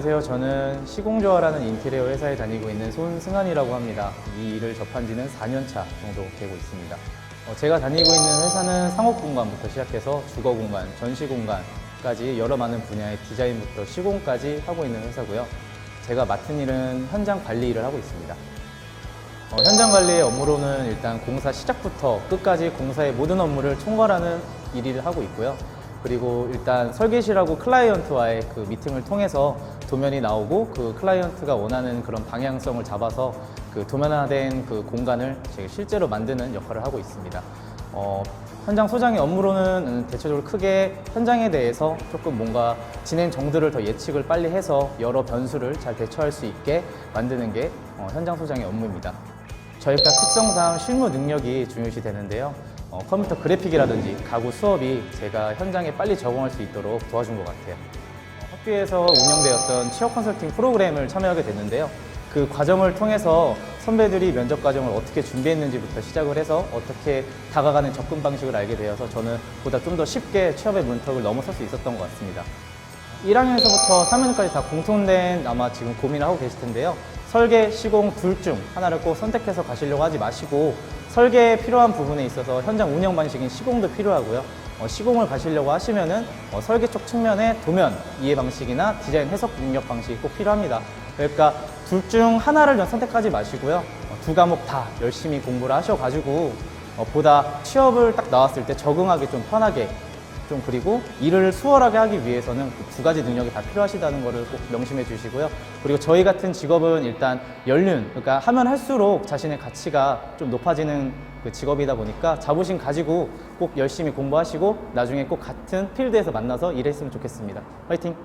저는 시공조화라는 인테리어 회사에 다니고 있는 손승환이라고 합니다. 이 일을 접한 지는 4년차 정도 되고 있습니다. 어, 제가 다니고 있는 회사는 상업 공간부터 시작해서 주거 공간, 전시 공간까지 여러 많은 분야의 디자인부터 시공까지 하고 있는 회사고요. 제가 맡은 일은 현장 관리 일을 하고 있습니다. 어, 현장 관리의 업무로는 일단 공사 시작부터 끝까지 공사의 모든 업무를 총괄하는 일을 하고 있고요. 그리고 일단 설계실하고 클라이언트와의 그 미팅을 통해서 도면이 나오고 그 클라이언트가 원하는 그런 방향성을 잡아서 그 도면화된 그 공간을 제가 실제로 만드는 역할을 하고 있습니다. 어, 현장 소장의 업무로는 음, 대체적으로 크게 현장에 대해서 조금 뭔가 진행 정도를 더 예측을 빨리 해서 여러 변수를 잘 대처할 수 있게 만드는 게 어, 현장 소장의 업무입니다. 저희가 특성상 실무 능력이 중요시 되는데요. 어, 컴퓨터 그래픽이라든지 가구 수업이 제가 현장에 빨리 적응할 수 있도록 도와준 것 같아요. 어, 학교에서 운영되었던 취업 컨설팅 프로그램을 참여하게 됐는데요. 그 과정을 통해서 선배들이 면접 과정을 어떻게 준비했는지부터 시작을 해서 어떻게 다가가는 접근 방식을 알게 되어서 저는 보다 좀 더 쉽게 취업의 문턱을 넘어설 수 있었던 것 같습니다. 1학년에서부터 3학년까지 다 공통된 아마 지금 고민을 하고 계실 텐데요. 설계, 시공 둘 중 하나를 꼭 선택해서 가시려고 하지 마시고 설계에 필요한 부분에 있어서 현장 운영 방식인 시공도 필요하고요. 어, 시공을 가시려고 하시면은 어, 설계 쪽 측면의 도면 이해 방식이나 디자인 해석 능력 방식이 꼭 필요합니다. 그러니까 둘 중 하나를 좀 선택하지 마시고요. 어, 두 과목 다 열심히 공부를 하셔가지고 어, 보다 취업을 딱 나왔을 때 적응하기 좀 편하게 좀 그리고 일을 수월하게 하기 위해서는 그두 가지 능력이 다 필요하시다는 것을 꼭 명심해 주시고요. 그리고 저희 같은 직업은 일단 연륜, 그러니까 하면 할수록 자신의 가치가 좀 높아지는 그 직업이다 보니까 자부심 가지고 꼭 열심히 공부하시고 나중에 꼭 같은 필드에서 만나서 일했으면 좋겠습니다. 화이팅!